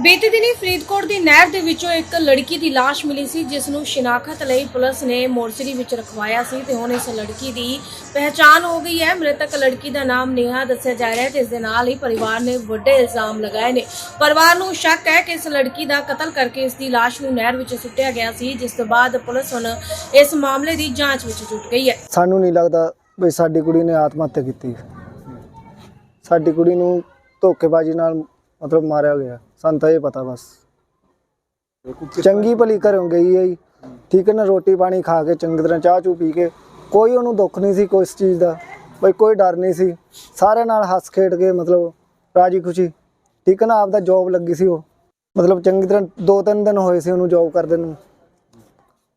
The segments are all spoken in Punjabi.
ਬੀਤੇ ਦਿਨੀ ਫਰੀਦਕੋਟ ਦੀ ਨਹਿਰ ਦੇ ਵਿੱਚੋਂ ਇੱਕ ਲੜਕੀ ਦੀ ਲਾਸ਼ ਮਿਲੀ ਸੀ, ਜਿਸ ਨੂੰ ਸ਼ਨਾਖਤ ਲਈ ਪੁਲਿਸ ਨੇ ਮੋਰਚਰੀ ਵਿੱਚ ਰਖਵਾਇਆ ਸੀ ਤੇ ਹੁਣ ਇਸ ਲੜਕੀ ਦੀ ਪਹਿਚਾਣ ਹੋ ਗਈ ਹੈ। ਮ੍ਰਿਤਕ ਲੜਕੀ ਦਾ ਨਾਮ ਨੇਹਾ ਦੱਸਿਆ ਜਾ ਰਿਹਾ ਹੈ ਤੇ ਇਸ ਦੇ ਨਾਲ ਹੀ ਪਰਿਵਾਰ ਨੇ ਵੱਡੇ ਇਲਜ਼ਾਮ ਲਗਾਏ ਨੇ। ਪਰਿਵਾਰ ਨੂੰ ਸ਼ੱਕ ਹੈ ਕਿ ਇਸ ਲੜਕੀ ਦਾ ਕਤਲ ਕਰਕੇ ਇਸ ਦੀ ਲਾਸ਼ ਨੂੰ ਨਹਿਰ ਵਿੱਚ ਸੁੱਟਿਆ ਗਿਆ ਸੀ, ਜਿਸ ਤੋਂ ਬਾਅਦ ਪੁਲਿਸ ਹੁਣ ਇਸ ਮਾਮਲੇ ਦੀ ਜਾਂਚ ਵਿੱਚ ਜੁਟ ਗਈ ਹੈ। ਸਾਨੂੰ ਨਹੀਂ ਲੱਗਦਾ ਵੀ ਸਾਡੀ ਕੁੜੀ ਨੇ ਆਤਮ ਹੱਤਿਆ ਕੀਤੀ। ਸਾਡੀ ਕੁੜੀ ਨੂੰ ਧੋਖੇਬਾਜ਼ੀ ਨਾਲ ਮਤਲਬ ਮਾਰਿਆ ਗਿਆ। ਸਾਨੂੰ ਤਾਂ ਇਹ ਪਤਾ ਬਸ। ਚੰਗੀ ਭਲੀ ਘਰੋਂ ਗਈ ਹੈ ਜੀ। ਠੀਕ ਹੈ ਨਾ ਰੋਟੀ ਪਾਣੀ ਖਾ ਕੇ ਚੰਗੀ ਤਰ੍ਹਾਂ ਚਾਹ ਚੂ ਪੀ ਕੇ ਕੋਈ ਉਹਨੂੰ ਦੁੱਖ ਨਹੀਂ ਸੀ ਕੋਈ ਇਸ ਚੀਜ਼ ਦਾ ਬਈ ਕੋਈ ਡਰ ਨਹੀਂ ਸੀ। ਸਾਰਿਆਂ ਨਾਲ ਹੱਸ ਖੇਡ ਕੇ ਮਤਲਬ ਰਾਜੀ ਖੁਸ਼ੀ। ਠੀਕ ਹੈ ਨਾ ਆਪਦਾ ਜੌਬ ਲੱਗੀ ਸੀ ਉਹ। ਮਤਲਬ ਚੰਗੀ ਤਰ੍ਹਾਂ ਦੋ ਤਿੰਨ ਦਿਨ ਹੋਏ ਸੀ ਉਹਨੂੰ ਜੌਬ ਕਰਦੇ ਨੂੰ।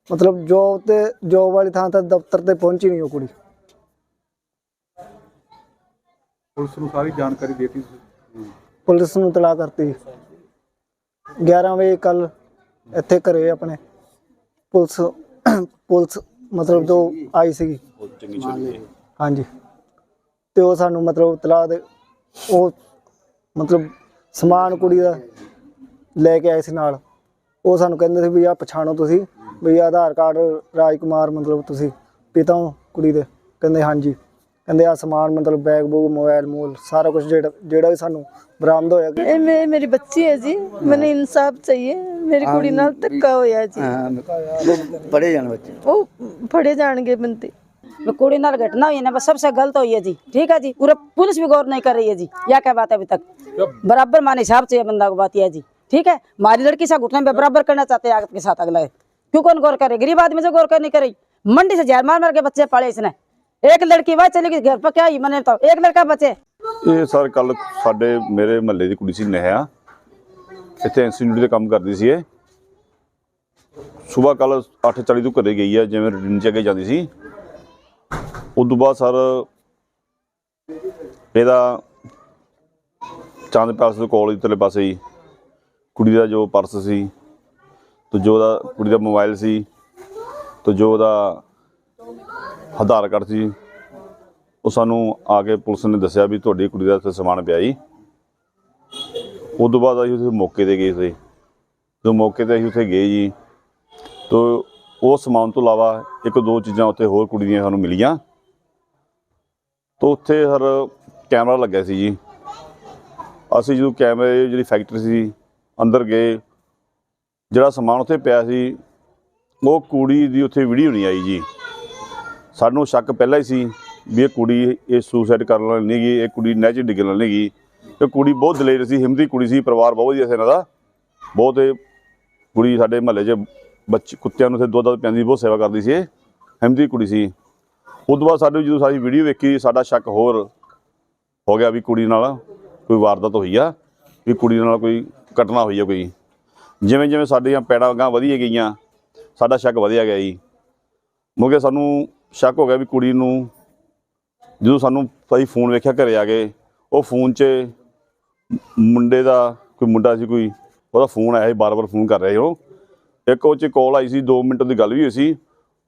ਮਤਲਬ ਜੌਬ ਤੇ ਜੌਬ ਵਾਲੀ ਥਾਂ ਤੇ ਦਫ਼ਤਰ ਤੇ ਪਹੁੰਚੀ ਨਹੀਂ ਉਹ ਕੁੜੀ। ਪੁਲਿਸ ਨੂੰ ਸਾਰੀ ਜਾਣਕਾਰੀ ਦੇਤੀ ਪੁਲਿਸ ਨੂੰ ਤਲਾਹ ਕਰਤੀ। 11 ਵਜੇ ਕੱਲ ਇੱਥੇ ਘਰੇ ਆਪਣੇ ਪੁਲਿਸ ਪੁਲਿਸ ਮਤਲਬ ਜੋ ਆਈ ਸੀਗੀ। ਹਾਂਜੀ। ਤੇ ਉਹ ਸਾਨੂੰ ਮਤਲਬ ਤਲਾਹ ਦੇ, ਉਹ ਮਤਲਬ ਸਮਾਨ ਕੁੜੀ ਦਾ ਲੈ ਕੇ ਆਏ ਸੀ ਨਾਲ। ਉਹ ਸਾਨੂੰ ਕਹਿੰਦੇ ਸੀ ਵੀ ਆ ਪਛਾਣੋ ਤੁਸੀਂ, ਵੀ ਆਧਾਰ ਕਾਰਡ ਰਾਜਕੁਮਾਰ ਮਤਲਬ ਤੁਸੀਂ, ਪਿਤਾ ਹੋ ਕੁੜੀ ਦੇ। ਕਹਿੰਦੇ ਹਾਂਜੀ। ਕਹਿੰਦੇ ਆ ਸਮਾਨ ਮਤਲਬ ਬੈਗ ਬੂਗ ਮੋਬਾਈਲ ਮੂਲ ਸਾਰਾ ਕੁਝ ਜਿਹੜਾ ਜਿਹੜਾ ਵੀ ਸਾਨੂੰ ਬਰਾਮਦ ਹੋਇਆ ਇਹ ਮੇ- ਮੇਰੀ ਬੱਚੀ ਹੈ ਜੀ ਮੈਨੂੰ ਇਨਸਾਫ ਚਾਹੀਏ ਮੇਰੀ ਕੁੜੀ ਨਾਲ ਧੱਕਾ ਹੋਇਆ ਜੀ ਪੜੇ ਜਾਣ ਬੱਚੇ ਉਹ ਫੜੇ ਜਾਣਗੇ ਬੰਦੇ वो कुड़ी नाल घटना हुई है ना बस सबसे गलत हुई है जी ठीक है जी पूरा पुलिस भी गौर नहीं कर रही है जी या क्या बात है अभी तक बराबर माने हिसाब से ये बंदा को बात ये है जी ठीक है हमारी लड़की से घुटने पे बराबर करना चाहते हैं आगत के साथ अगला क्यों कौन गौर करे गरीब आदमी से गौर कर नहीं करे मंडी से जहर मार मार के बच्चे पाले इसने एक लड़की वह चली गई घर पर क्या हुई मैंने बताओ एक लड़का बचे ਇਹ ਸਰ ਕੱਲ ਸਾਡੇ ਮੇਰੇ ਮਹੱਲੇ ਦੀ ਕੁੜੀ ਸੀ ਨਹਿਆ ਇੱਥੇ ਇੰਸਟੀਚਿਊਟ ਦੇ ਕੰਮ ਕਰਦੀ ਸੀ ਇਹ ਸਵੇਰ ਕੱਲ 8:40 ਤੋਂ ਘਰੇ ਗਈ ਹੈ ਜਿਵੇਂ ਰੂਟੀਨ ਚ ਅੱਗੇ ਜਾਂਦੀ ਸੀ ਉਸ ਤੋਂ ਬਾਅਦ ਸਰ ਇਹਦਾ ਚੰਦ ਪੈਲਸ ਦੇ ਕੋਲ ਇਧਰਲੇ ਪਾਸੇ ਹੀ ਕੁੜੀ ਦਾ ਜੋ ਪਰਸ ਸੀ ਤੇ ਜੋ ਉਹਦਾ ਕੁੜੀ ਦਾ ਮੋਬਾਈਲ ਸੀ ਤੇ ਜੋ ਉਹਦਾ ਆਧਾਰ ਕਾਰਡ ਸੀ ਉਹ ਸਾਨੂੰ ਆ ਕੇ ਪੁਲਿਸ ਨੇ ਦੱਸਿਆ ਵੀ ਤੁਹਾਡੀ ਕੁੜੀ ਦਾ ਇੱਥੇ ਸਮਾਨ ਪਿਆ ਜੀ। ਉਸ ਤੋਂ ਬਾਅਦ ਅਸੀਂ ਉੱਥੇ ਮੌਕੇ ਤੇ ਗਏ ਸੀ। ਜਦੋਂ ਮੌਕੇ ਤੇ ਅਸੀਂ ਉੱਥੇ ਗਏ ਜੀ, ਤੋ ਉਹ ਸਮਾਨ ਤੋਂ ਇਲਾਵਾ ਇੱਕ ਦੋ ਚੀਜ਼ਾਂ ਉੱਥੇ ਹੋਰ ਕੁੜੀ ਦੀਆਂ ਸਾਨੂੰ ਮਿਲੀਆਂ। ਤੋ ਉੱਥੇ ਹਰ ਕੈਮਰਾ ਲੱਗਿਆ ਸੀ ਜੀ। ਅਸੀਂ ਜਦੋਂ ਕੈਮਰੇ ਜਿਹੜੀ ਫੈਕਟਰੀ ਸੀ, ਅੰਦਰ ਗਏ, ਜਿਹੜਾ ਸਮਾਨ ਉੱਥੇ ਪਿਆ ਸੀ, ਉਹ ਕੁੜੀ ਦੀ ਉੱਥੇ ਵੀਡੀਓ ਨਹੀਂ ਆਈ ਜੀ। ਸਾਨੂੰ ਸ਼ੱਕ ਪਹਿਲਾਂ ਹੀ ਸੀ ਵੀ ਇਹ ਕੁੜੀ ਇਹ ਸੁਸਾਈਡ ਕਰਨ ਵਾਲੀ ਨਹੀਂ ਗਈ ਇਹ ਕੁੜੀ ਨਹਿਰ ਡਿੱਗਣ ਵਾਲੀ ਨਹੀਂ ਗਈ ਇਹ ਕੁੜੀ ਬਹੁਤ ਦਲੇਰ ਸੀ, ਹਿੰਮਤੀ ਕੁੜੀ ਸੀ, ਪਰਿਵਾਰ ਬਹੁਤ ਵਧੀਆ ਸੀ ਇਹਨਾਂ ਦਾ। ਬਹੁਤ ਇਹ ਕੁੜੀ ਸਾਡੇ ਮਹੱਲੇ 'ਚ ਬੱਚੇ, ਕੁੱਤਿਆਂ ਨੂੰ ਤੇ ਦੁੱਧ ਦੁੱਧ ਪਿਆਉਂਦੀ ਬਹੁਤ ਸੇਵਾ ਕਰਦੀ ਸੀ ਇਹ। ਹਿੰਮਤੀ ਕੁੜੀ ਸੀ। ਉਸ ਤੋਂ ਬਾਅਦ ਸਾਡੇ ਜਦੋਂ ਸਾਡੀ ਵੀਡੀਓ ਵੇਖੀ, ਸਾਡਾ ਸ਼ੱਕ ਹੋਰ ਹੋ ਗਿਆ ਵੀ ਕੁੜੀ ਨਾਲ ਕੋਈ ਵਾਰਦਾਤ ਹੋਈ ਆ, ਵੀ ਕੁੜੀ ਨਾਲ ਕੋਈ ਘਟਨਾ ਹੋਈ ਆ ਕੋਈ। ਜਿਵੇਂ ਜਿਵੇਂ ਸਾਡੀਆਂ ਪੈੜਾਂ ਗਾਂ ਵਧੀਆ ਗਈਆਂ, ਸਾਡਾ ਸ਼ੱਕ ਵਧਿਆ ਗਿਆ ਜੀ। ਮੁਕੇ ਸਾਨੂੰ ਸ਼ੱਕ ਹੋ ਗਿਆ ਵੀ ਕੁੜੀ ਨੂੰ ਜਦੋਂ ਸਾਨੂੰ ਅਸੀਂ ਫੋਨ ਵੇਖਿਆ ਘਰੇ ਆ ਗਏ ਉਹ ਫੋਨ 'ਚ ਮੁੰਡੇ ਦਾ ਕੋਈ ਮੁੰਡਾ ਸੀ ਕੋਈ, ਉਹਦਾ ਫੋਨ ਆਇਆ ਸੀ, ਬਾਰ-ਬਾਰ ਫੋਨ ਕਰ ਰਿਹਾ ਸੀ ਉਹ। ਇੱਕ ਉਹ 'ਚ ਕਾਲ ਆਈ ਸੀ 2 ਮਿੰਟ ਦੀ ਗੱਲ ਵੀ ਹੋਈ ਸੀ,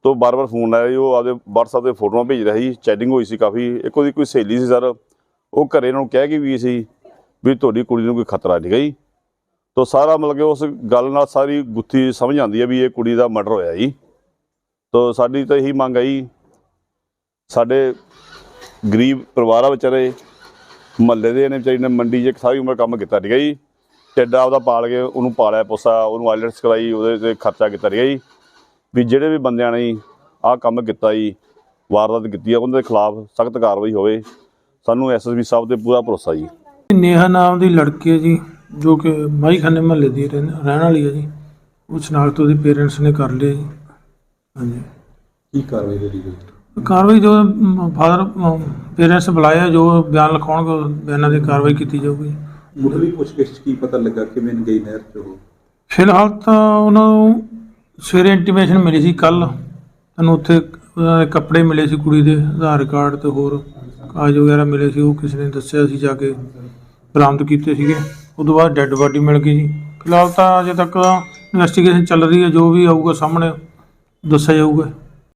ਤੋਂ ਬਾਰ-ਬਾਰ ਫੋਨ ਆਇਆ ਸੀ, ਉਹ ਆਪਦੇ WhatsApp ਤੇ ਫੋਟੋਆਂ ਭੇਜ ਰਿਹਾ ਸੀ ਚੈਟਿੰਗ ਹੋਈ ਸੀ ਕਾਫੀ, ਇੱਕ ਉਹਦੀ ਕੋਈ ਸਹੇਲੀ ਸੀ ਸਰ, ਉਹ ਘਰੇ ਨੂੰ ਕਹਿ ਕੇ ਵੀ ਸੀ ਵੀ ਤੁਹਾਡੀ ਕੁੜੀ ਨੂੰ ਕੋਈ ਖਤਰਾ ਨਹੀਂ ਗਈ। ਤੋਂ ਸਾਰਾ ਮਤਲਬ ਕਿ ਉਸ ਗੱਲ ਨਾਲ ਸਾਰੀ ਗੁੱਥੀ ਸਮਝ ਆਉਂਦੀ ਹੈ ਵੀ ਇਹ ਕੁੜੀ ਦਾ ਮਰਡਰ ਹੋਇਆ ਜੀ। ਤੋ ਸਾਡੀ ਤਾਂ ਇਹੀ ਮੰਗ ਆਈ ਸਾਡੇ ਗਰੀਬ ਪਰਿਵਾਰ ਆ ਵਿਚਾਰੇ ਮਹੱਲੇ ਦੇ ਨੇ ਵਿਚਾਰੀ ਨੇ ਮੰਡੀ 'ਚ ਸਾਰੀ ਉਮਰ ਕੰਮ ਕੀਤਾ ਠੀਕ ਹੈ ਜੀ। ਟਿੱਡਾ ਉਹਦਾ ਪਾਲ ਕੇ ਉਹਨੂੰ ਪਾਲਿਆ ਪੋਸਾ ਉਹਨੂੰ ਆਈਲੈਟਸ ਕਰਾਈ ਉਹਦੇ ਤੇ ਖਰਚਾ ਕੀਤਾ ਠੀਕ ਹੈ ਜੀ। ਵੀ ਜਿਹੜੇ ਵੀ ਬੰਦਿਆਂ ਨੇ ਆਹ ਕੰਮ ਕੀਤਾ ਜੀ ਵਾਰਦਾਤ ਕੀਤੀ ਆ ਉਹਨਾਂ ਦੇ ਖਿਲਾਫ ਸਖਤ ਕਾਰਵਾਈ ਹੋਵੇ ਸਾਨੂੰ ਐਸਐਸਪੀ ਸਾਹਿਬ ਤੇ ਪੂਰਾ ਭਰੋਸਾ ਜੀ। ਨੇਹਾ ਨਾਮ ਦੀ ਲੜਕੀ ਹੈ ਜੀ ਜੋ ਕਿ ਮਾਈਖਾਨੇ ਮਹੱਲੇ ਦੀ ਰਹਿਣ ਰਹਿਣ ਵਾਲੀ ਹੈ ਜੀ। ਉਹ ਸ਼ਨਾਖਤ ਉਹਦੇ ਪੇਰੈਂਟਸ ਨੇ ਕਰ ਲਿਆ ਜੀ। ਹਾਂਜੀ। ਕੀ ਕਾਰਵਾਈ ਹੋਈ ਗਈ ਕਾਰਵਾਈ ਜੋ ਫਾਦਰ ਪੇਰੈਂਟਸ ਬੁਲਾਇਆ ਜੋ ਬਿਆਨ ਲਿਖਾਉਣਗੇ ਬਿਆਨਾਂ ਦੀ ਕਾਰਵਾਈ ਕੀਤੀ ਜਾਊਗੀ। ਮੁੱਢਲੀ ਪੁੱਛਗਿੱਛ ਕੀ ਪਤਾ ਲੱਗਾ ਕਿਵੇਂ ਗਈ ਨਹਿਰ 'ਚ ਉਹ? ਫਿਲਹਾਲ ਤਾਂ ਉਹਨਾਂ ਨੂੰ ਸਵੇਰੇ ਇੰਟੀਮੇਸ਼ਨ ਮਿਲੀ ਸੀ ਕੱਲ ਤੁਹਾਨੂੰ ਉੱਥੇ ਉਹਨਾਂ ਦੇ ਕੱਪੜੇ ਮਿਲੇ ਸੀ ਕੁੜੀ ਦੇ ਆਧਾਰ ਕਾਰਡ ਤੇ ਹੋਰ ਕਾਗਜ਼ ਵਗੈਰਾ ਮਿਲੇ ਸੀ ਉਹ ਕਿਸੇ ਨੇ ਦੱਸਿਆ ਸੀ ਜਾ ਕੇ ਬਰਾਮਦ ਕੀਤੇ ਸੀਗੇ। ਉਸ ਤੋਂ ਬਾਅਦ ਡੈੱਡ ਬਾਡੀ ਮਿਲ ਗਈ ਜੀ। ਫਿਲਹਾਲ ਤਾਂ ਅਜੇ ਤੱਕ ਇਨਵੈਸਟੀਗੇਸ਼ਨ ਚੱਲ ਰਹੀ ਹੈ ਜੋ ਵੀ ਆਊਗਾ ਸਾਹਮਣੇ ਦੱਸਿਆ ਜਾਊਗਾ।